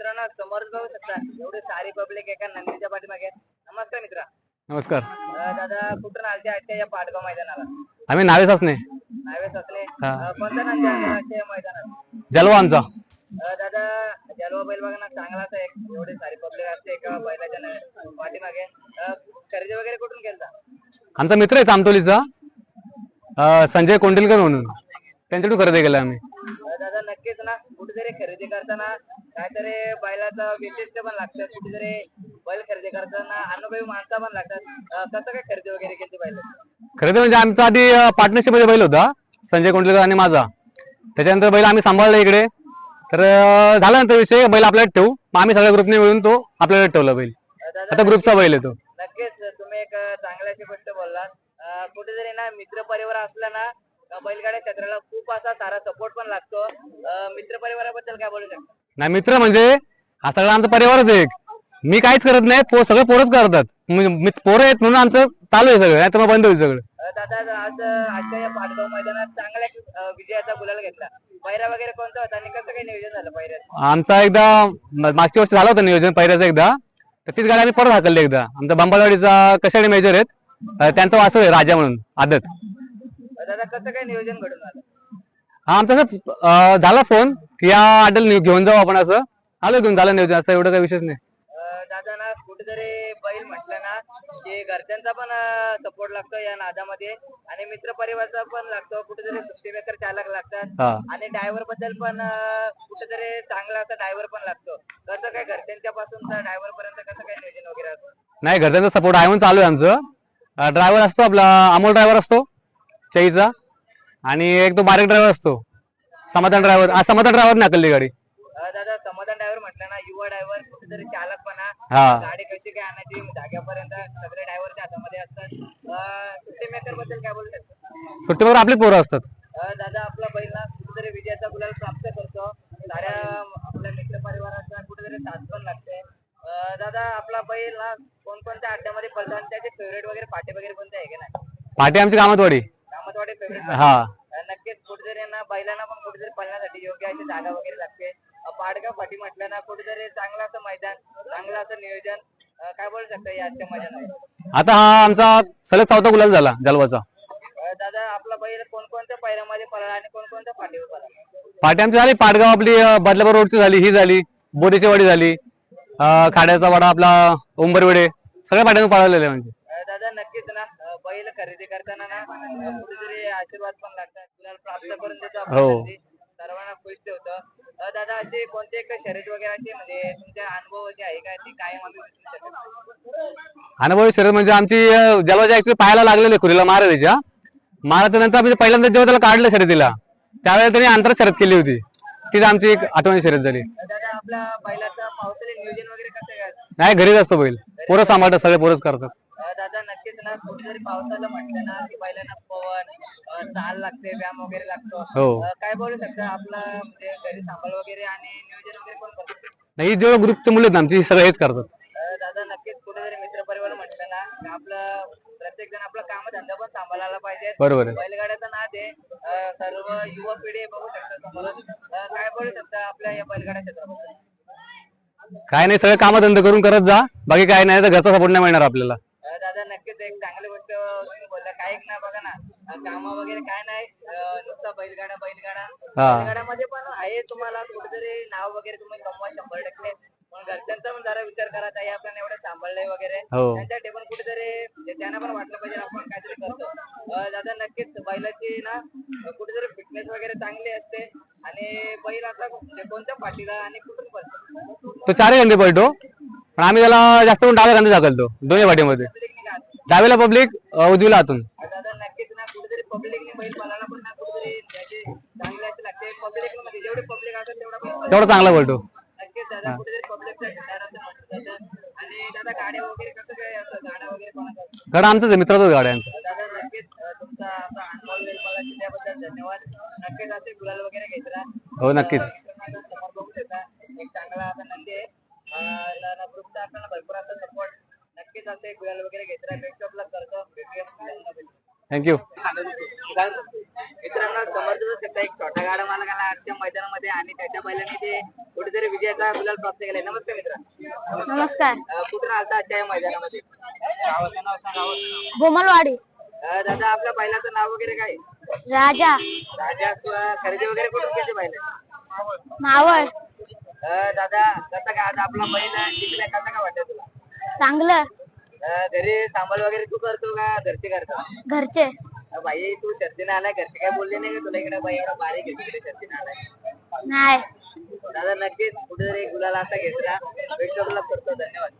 मित्रांनो समोर बघू शकता. एवढी सारी पब्लिक एका नंदीच्या पाठीमागे. नमस्कार मित्रा. नमस्कार. अं, दादा कुठून आलते आजच्या या पाटगाव मैदानाला? आम्ही नावेच असणे नावे ससले हा. अं, कोणता नंदी आणला आजच्या या मैदानात? जलवा आमचा. अं, दादा जलवा बैल बघा ना चांगला असा एक एवढी सारी पब्लिक असते एका बैलाच्या न- पाठीमागे. अं, खरेदी वगैरे कुठून केलता? आमचा मित्र आहे चामटोलीचा अं, संजय कोंडिलकर म्हणून. त्यांच्याकडून खरेदी केला आम्ही. अं, दादा नक्कीच ना. कुठेतरी खरेदी करताना काहीतरी बैलाचं विशिष्ट पण लागतं कुठेतरी बैल खरेदी करताना अनुभवी माणसं पण लागतात. कसं काय खरेदी वगैरे केली बैल? खरेदी म्हणजे आमचा आधी पार्टनरशिपमध्ये बैल होता संजय कोंडिलकर आणि माझा. त्याच्यानंतर बैल आम्ही सांभाळला इकडे. तर झाल्यानंतर विषय बैल आपल्याला ठेवू. मग आम्ही सगळ्या ग्रुपने मिळून तो आपल्याला ठेवला बैल. आता ग्रुपचा बैल आहे तो. नक्कीच तुम्ही एक चांगल्याशी गोष्ट बोललात. कुठेतरी ना मित्र परिवार असला ना बैलगाड्या क्षेत्राला खूप असा सारा सपोर्ट पण लागतो. मित्र परिवाराबद्दल काय बोलू शकता? नाही मित्र म्हणजे हा सगळा आमचा परिवारच एक. मी काहीच करत नाही पो सगळे पोरच करतात. म्हणजे मित- पोरं आहेत म्हणून आमचं चालू आहे सगळं नाही तर मग बंद होईल सगळं. अं, दादा आज आजच्या या पाटगाव मैदानात चांगल्या अं, विजयाचा गुलाल घेतला. पैरा वगैरे कोणता होता? आणि कसं काही नियोजन झालं पैऱ्यात आमचा एकदा म- मागच्या वर्षी झाला होता नियोजन पहिल्याचं एकदा. तर तीच गाडी आम्ही परत हाकलली एकदा. आमचा बांबालवाडीचा कशाडी मेजर आहेत? अं, त्यांचा वासू आहे राजा म्हणून आदत. अं, दादा कसं काय नियोजन घडून आलं? हा आमचा झाला फोन की या अड्डल घेऊन जाऊ आपण असं. आलो घेऊन झालं नियोजन असं एवढं काही विशेष नाही. दादा ना कुठेतरी बैल म्हटलं ना की घरच्यांचा पण सपोर्ट लागतो या नादामध्ये. आणि मित्र परिवारचा पण लागतो कुठेतरी सुट्टी मेकर चालक लागतात. आणि ड्रायव्हरबद्दल पण कुठेतरी चांगला असा ड्रायव्हर पण लागतो. कसं काय घरच्यांच्या पासून तर ड्रायव्हर पर्यंत कसं काय नियोजन वगैरे असतं? नाही घरच्यांचा सपोर्ट आहे म्हणून चालू आहे आमचं. ड्रायव्हर असतो आपला अमोल ड्रायव्हर असतो चईचा आणि एक तो बारीक ड्रायव्हर असतो. समाधान ड्रायव्हर समाधान ड्रायव्हर नाकलली गाडी. अं, दादा समाधान ड्रायव्हर म्हटलं ना युवा ड्रायव्हर कुठेतरी चालकपणा हा. गाडी कशी काय आणायची जाग्यापर्यंत सगळे ड्रायव्हरच्या हातामध्ये असतात. सुट्टी मेकरबद्दल काय बोलू शकतो सुट्टीवर आपली पोरं असतात. अं, दादा आपला बैल ना कुठेतरी विजयाचा गुलाल प्राप्त करतो. साऱ्या आपल्या मित्र परिवाराचा कुठेतरी साथ पण लागते. अं, दादा आपला बैल ना कोणकोणत्या अड्ड्यामध्ये पळतो आणि त्याचे फेवरेट वगैरे पाटे वगैरे कोणते आहे का नाही? पाठी आमची कामतवाडी कामतवाडी फेवरेट हा. ना बैलांना पण कुठेतरी पळण्यासाठी योग्य अशी जागा वगैरे लागते. पाडगाव पाठी म्हटलं ना कुठेतरी चांगलं असं मैदान चांगलं असं नियोजन अं, काय बोलू शकता या आजच्या आता हा आमचा सलग चौथा गुलाल झाला जलवाचा. अं, दादा आपला बैल कोणकोणत्या पायऱ्यामध्ये पळाला आणि कोणकोणत्या पाठीवर पळाला? आमची झाली पाटगाव आपली अं, बदलापूर रोडची झाली ही झाली बोरीची वाडी झाली अं, खाड्याचा वाडा आपला उंबरवेडे सगळ्या पाट्यांना पाळलेले म्हणजे. अं, दादा नक्कीच ना. बैल खरेदी करताना ना कुठेतरी आशीर्वाद पण लागतात. गुलाल प्राप्त करून देतो आपण हो. संधी. सर्वांना खुश ठेवतो. अं, दादा असे कोणते एक शर्यत वगैरे असे म्हणजे तुमच्या अनुभव जे आहे का? ती कायम आम्ही शकत. अनुभवी शर्यत म्हणजे आमची अं, जलवाच्या ऍक्च्युली पायाला लागलेले खुरीला महाराजाच्या महाराजच्या नंतर आम्ही पहिल्यांदा जेव्हा त्याला काढलं शर्यतीला त्यावेळेला त्यांनी अंतर शर्यत केली होती. तीच आमची एक आठवणी शर्यत झाली. अं, दादा आपल्या बैलाचं पावसाळी नियोजन वगैरे कसं आहे? नाही घरीच असतो बैल. पोरं सांभाळतात सगळे पोरच करतात. अं, दादा ना कुठेतरी पावसाला म्हटलं ना की बैलांना पवन चाल लागते व्यायाम वगैरे लागतो. हो. अं, काय बोलू शकता आपला म्हणजे घरी सांभाळ वगैरे आणि नियोजन वगैरे कोण करतो? नाही जेव्हा ग्रुपचे मुलं आहेत ना आमची सगळे हेच करतात. अं, दादा नक्कीच कुठेतरी मित्र परिवार म्हटलं ना आपलं प्रत्येक जण आपला काम धंदा पण सांभाळायला पाहिजे. बरोबर आहे. बैलगाड्याचा नाद आहे. अं, सर्व युवा पिढी बघू शकता समोरच अं, काय बोलू शकता आपल्या या बैलगाड्या क्षेत्राबद्दल? काय नाही सगळे कामधंदे करून करत जा. बाकी काय नाही तर घरचा सपोर्ट नाही मिळणार आपल्याला. दादा नक्कीच एक चांगली गोष्ट बोलला. काय एक ना बघा ना. कामं वगैरे काय नाही. नुसता बैलगाडा बैलगाडा. बैलगाड्यामध्ये पण आहे तुम्हाला कुठेतरी नाव वगैरे तुम्ही कमवा शंभर टक्के. पण घरच्यांचा पण जरा विचार करा ताई आपण एवढं सांभाळलंय वगैरे. हो. त्यांच्यासाठी पण कुठेतरी म्हणजे त्यांना पण वाटलं पाहिजे आपण काहीतरी करतो. दादा नक्कीच बैलाची ना कुठेतरी फिटनेस वगैरे चांगली असते. आणि बैल असा म्हणजे कोणत्या पाठीला आणि कुठून पडतो तो चारही घंटे पळतो. पण आम्ही त्याला जास्त करून डाव्या घंटे दाखलतो दोन्ही पाठीमध्ये. डावीला पब्लिक उजवीला आतून. दादा नक्कीच ना लागते पब्लिक जेवढे पब्लिक तेवढा चांगला बोलतो. गाडा दादा आहे पब्लिकचा ठिकाण असं दादा गाड्या वगैरे कसं काय असं गाड्या आहे. मित्राचंच हो, नक्कीच अं, मला नक्कीच असे हो एक गुलाल वगैरे बेस्ट ऑफ लक करतो. थँक्यू मित्रांनो समोर बघू शकता एक छोटा गाडा मालकाला आजच्या मैदानामध्ये आणि त्याच्या बैलाने ते कुठेतरी विजयाचा गुलाल प्राप्त केलाय. नमस्कार मित्र. नमस्कार. कुठून आलता आजच्या या मैदानामध्ये गोमलवाडी अं, दादा आपल्या बैलाचं नाव वगैरे काय? राजा. राजा अं, खरेदी वगैरे कुठून केली बैल? मावळ. अं, दादा कसं काय? आज आपला बैल जिंकलाय कसं काय वाटतं तुला? चांगलं. अं, घरी सांभाळ वगैरे तू करतो का? घरचे करतो? घरचे. अं, बाई तू शर्तीने आलाय घरचे काय बोलले नाही का तुला इकडे? बाई एवढा बारीक आहे तिकडे शर्तीने आलाय. नाही. दादा नक्कीच कुठेतरी गुलाल असा घेतला. वेट करतो धन्यवाद.